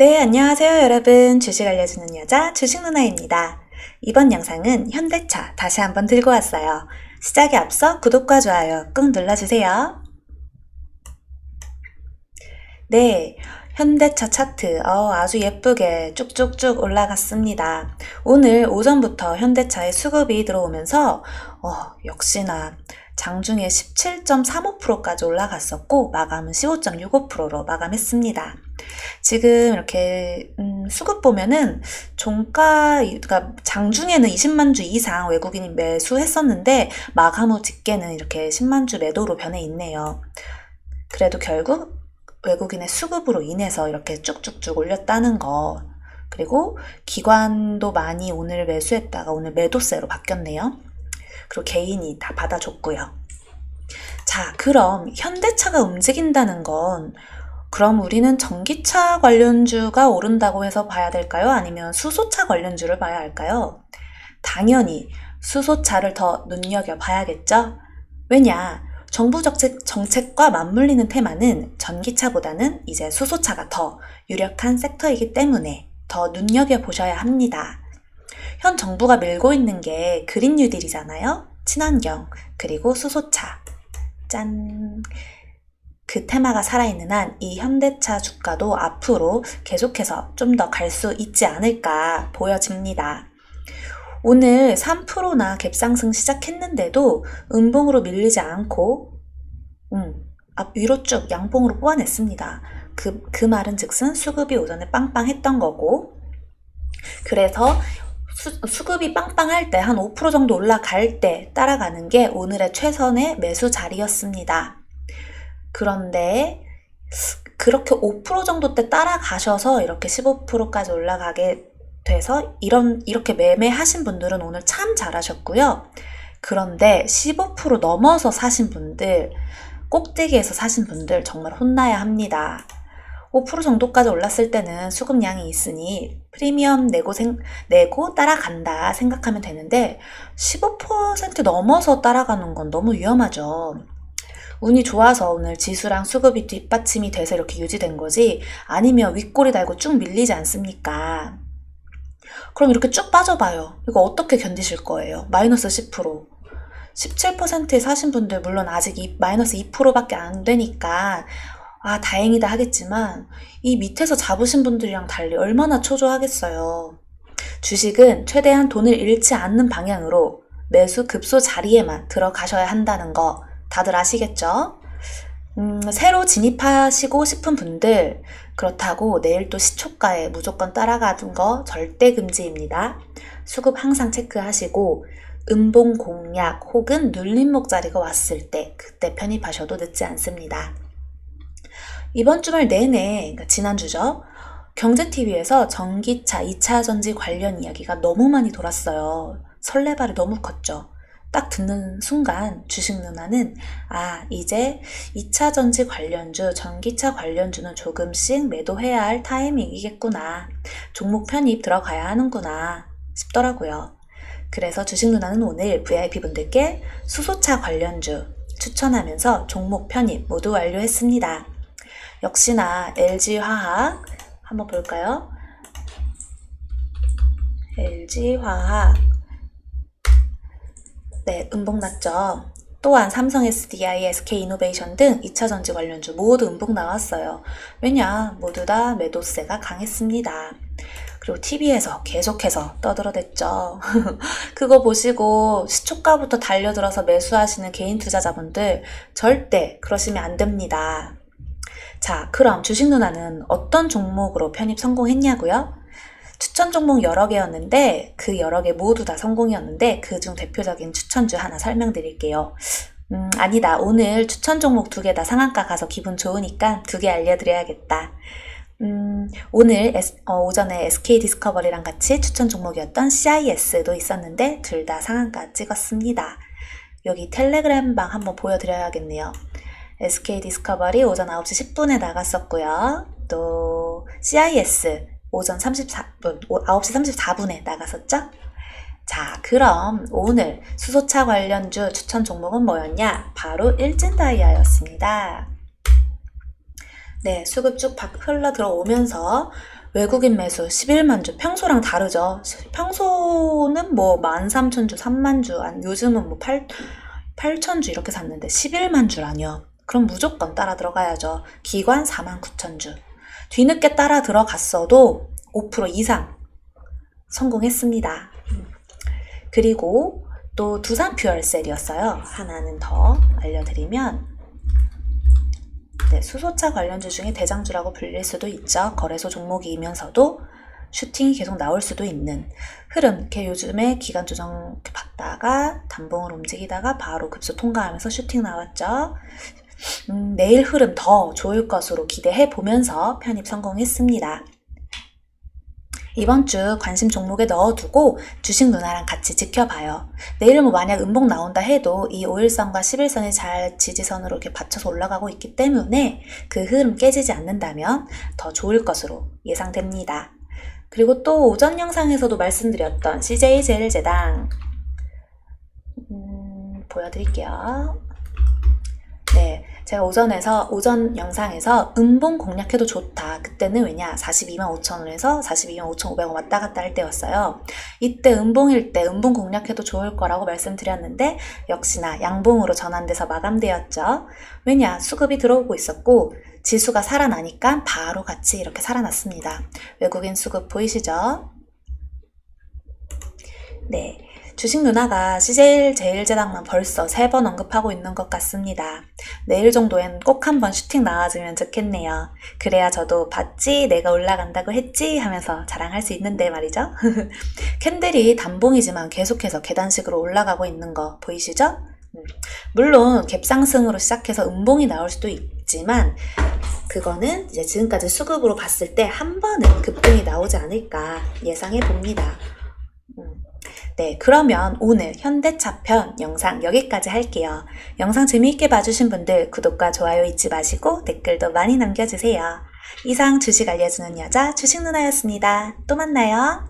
네, 안녕하세요, 여러분. 주식 알려주는 여자, 주식 누나입니다. 이번 영상은 현대차 다시 한번 들고 왔어요. 시작에 앞서 구독과 좋아요 꾹 눌러주세요. 네, 현대차 차트 어, 아주 예쁘게 쭉쭉쭉 올라갔습니다. 오늘 오전부터 현대차의 수급이 들어오면서 어, 역시나 장중에 17.35%까지 올라갔었고 마감은 15.65%로 마감했습니다. 지금 이렇게 음, 수급 보면은 종가 그러니까 장중에는 20만 주 이상 외국인이 매수했었는데 마감 후 집계는 이렇게 10만 주 매도로 변해 있네요. 그래도 결국 외국인의 수급으로 인해서 이렇게 쭉쭉쭉 올렸다는 거. 그리고 기관도 많이 오늘 매수했다가 오늘 매도세로 바뀌었네요. 그리고 개인이 다 받아줬고요. 자, 그럼 현대차가 움직인다는 건 그럼 우리는 전기차 관련주가 오른다고 해서 봐야 될까요? 아니면 수소차 관련주를 봐야 할까요? 당연히 수소차를 더 눈여겨 봐야겠죠? 왜냐? 정부 정책, 정책과 맞물리는 테마는 전기차보다는 이제 수소차가 더 유력한 섹터이기 때문에 더 눈여겨 보셔야 합니다. 현 정부가 밀고 있는 게 그린 뉴딜이잖아요? 친환경, 그리고 수소차. 짠. 그 테마가 살아있는 한 이 현대차 주가도 앞으로 계속해서 좀 더 갈 수 있지 않을까 보여집니다. 오늘 3%나 갭상승 시작했는데도 음봉으로 밀리지 않고 음, 앞 위로 쭉 양봉으로 뽑아냈습니다. 그, 그 말은 즉슨 수급이 오전에 빵빵했던 거고 그래서 수, 수급이 빵빵할 때 한 5% 정도 올라갈 때 따라가는 게 오늘의 최선의 매수 자리였습니다. 그런데 그렇게 5% 정도 때 따라가셔서 이렇게 15%까지 올라가게 돼서 이런 이렇게 매매하신 분들은 오늘 참 잘하셨고요. 그런데 15% 넘어서 사신 분들, 꼭대기에서 사신 분들 정말 혼나야 합니다. 5% 정도까지 올랐을 때는 수급량이 있으니 프리미엄 내고 생, 내고 따라간다 생각하면 되는데 15% 넘어서 따라가는 건 너무 위험하죠. 운이 좋아서 오늘 지수랑 수급이 뒷받침이 돼서 이렇게 유지된 거지 아니면 윗골이 달고 쭉 밀리지 않습니까? 그럼 이렇게 쭉 빠져봐요. 이거 어떻게 견디실 거예요? 마이너스 10%. 17%에 사신 분들 물론 아직 이, 마이너스 2%밖에 안 되니까 아 다행이다 하겠지만 이 밑에서 잡으신 분들이랑 달리 얼마나 초조하겠어요. 주식은 최대한 돈을 잃지 않는 방향으로 매수 급소 자리에만 들어가셔야 한다는 거 다들 아시겠죠? 음, 새로 진입하시고 싶은 분들 그렇다고 내일 또 시초가에 무조건 따라가는 거 절대 금지입니다. 수급 항상 체크하시고 음봉 공략 혹은 눌림목 자리가 왔을 때 그때 편입하셔도 늦지 않습니다. 이번 주말 내내, 그러니까 지난주죠. 경제TV에서 전기차 2차 전지 관련 이야기가 너무 많이 돌았어요. 설레발이 너무 컸죠. 딱 듣는 순간 주식 누나는 아 이제 2차 전지 관련주, 전기차 관련주는 조금씩 매도해야 할 타이밍이겠구나. 종목 편입 들어가야 하는구나 싶더라고요. 그래서 주식 누나는 오늘 VIP분들께 수소차 관련주 추천하면서 종목 편입 모두 완료했습니다. 역시나 LG화학 한번 볼까요? LG화학 네, 음봉 났죠. 또한 삼성 SDI, SK 이노베이션 등 2차 전지 관련주 모두 음봉 나왔어요. 왜냐? 모두 다 매도세가 강했습니다. 그리고 TV에서 계속해서 떠들어댔죠. 그거 보시고 시초가부터 달려들어서 매수하시는 개인 투자자분들 절대 그러시면 안 됩니다. 자, 그럼 주식 누나는 어떤 종목으로 편입 성공했냐고요? 추천 종목 여러 개였는데 그 여러 개 모두 다 성공이었는데 그 중 대표적인 추천주 하나 설명드릴게요. 음, 아니다. 오늘 추천 종목 두 개 다 상한가 가서 기분 좋으니까 두 개 알려드려야겠다. 음, 오늘 S, 어, 오전에 SK 디스커버리랑 같이 추천 종목이었던 CIS도 있었는데 둘 다 상한가 찍었습니다. 여기 텔레그램 방 한번 보여드려야겠네요. SK 디스커버리 오전 9시 10분에 나갔었고요. 또 CIS 오전 34분, 9시 34분에 나갔었죠? 자, 그럼 오늘 수소차 관련주 추천 종목은 뭐였냐? 바로 일진다이아였습니다. 네, 수급 쭉 흘러 들어오면서 외국인 매수 11만 주. 평소랑 다르죠. 평소는 뭐 13,000주, 3만 주, 요즘은 뭐 8, 8천 주 이렇게 샀는데 11만 주라뇨. 그럼 무조건 따라 들어가야죠. 기관 4만 9천 주. 뒤늦게 따라 들어갔어도 5% 이상 성공했습니다. 그리고 또 두산 퓨얼셀이었어요. 하나는 더 알려드리면 네, 수소차 관련주 중에 대장주라고 불릴 수도 있죠. 거래소 종목이면서도 슈팅이 계속 나올 수도 있는 흐름. 이렇게 요즘에 기간 조정 받다가 단봉을 움직이다가 바로 급수 통과하면서 슈팅 나왔죠. 음, 내일 흐름 더 좋을 것으로 기대해 보면서 편입 성공했습니다. 이번 주 관심 종목에 넣어두고 주식 누나랑 같이 지켜봐요. 내일 뭐 만약 음봉 나온다 해도 이 5일선과 11선이 잘 지지선으로 이렇게 받쳐서 올라가고 있기 때문에 그 흐름 깨지지 않는다면 더 좋을 것으로 예상됩니다. 그리고 또 오전 영상에서도 말씀드렸던 CJ 제일제당 음, 보여드릴게요. 네, 제가 오전에서 오전 영상에서 음봉 공략해도 좋다. 그때는 왜냐 42만 5천 원에서 42만 5천 5백 원 왔다 갔다 할 때였어요. 이때 음봉일 때 음봉 공략해도 좋을 거라고 말씀드렸는데 역시나 양봉으로 전환돼서 마감되었죠. 왜냐 수급이 들어오고 있었고 지수가 살아나니까 바로 같이 이렇게 살아났습니다. 외국인 수급 보이시죠? 네. 주식 누나가 CJ 제일제당만 벌써 세 번 언급하고 있는 것 같습니다. 내일 정도엔 꼭 한번 슈팅 나와주면 좋겠네요. 그래야 저도 봤지? 내가 올라간다고 했지? 하면서 자랑할 수 있는데 말이죠. 캔들이 단봉이지만 계속해서 계단식으로 올라가고 있는 거 보이시죠? 음, 물론 갭상승으로 시작해서 음봉이 나올 수도 있지만 그거는 이제 지금까지 수급으로 봤을 때 한 번은 급등이 나오지 않을까 예상해 봅니다. 음, 네, 그러면 오늘 현대차 편 영상 여기까지 할게요. 영상 재미있게 봐주신 분들 구독과 좋아요 잊지 마시고 댓글도 많이 남겨주세요. 이상 주식 알려주는 여자 주식 누나였습니다. 또 만나요.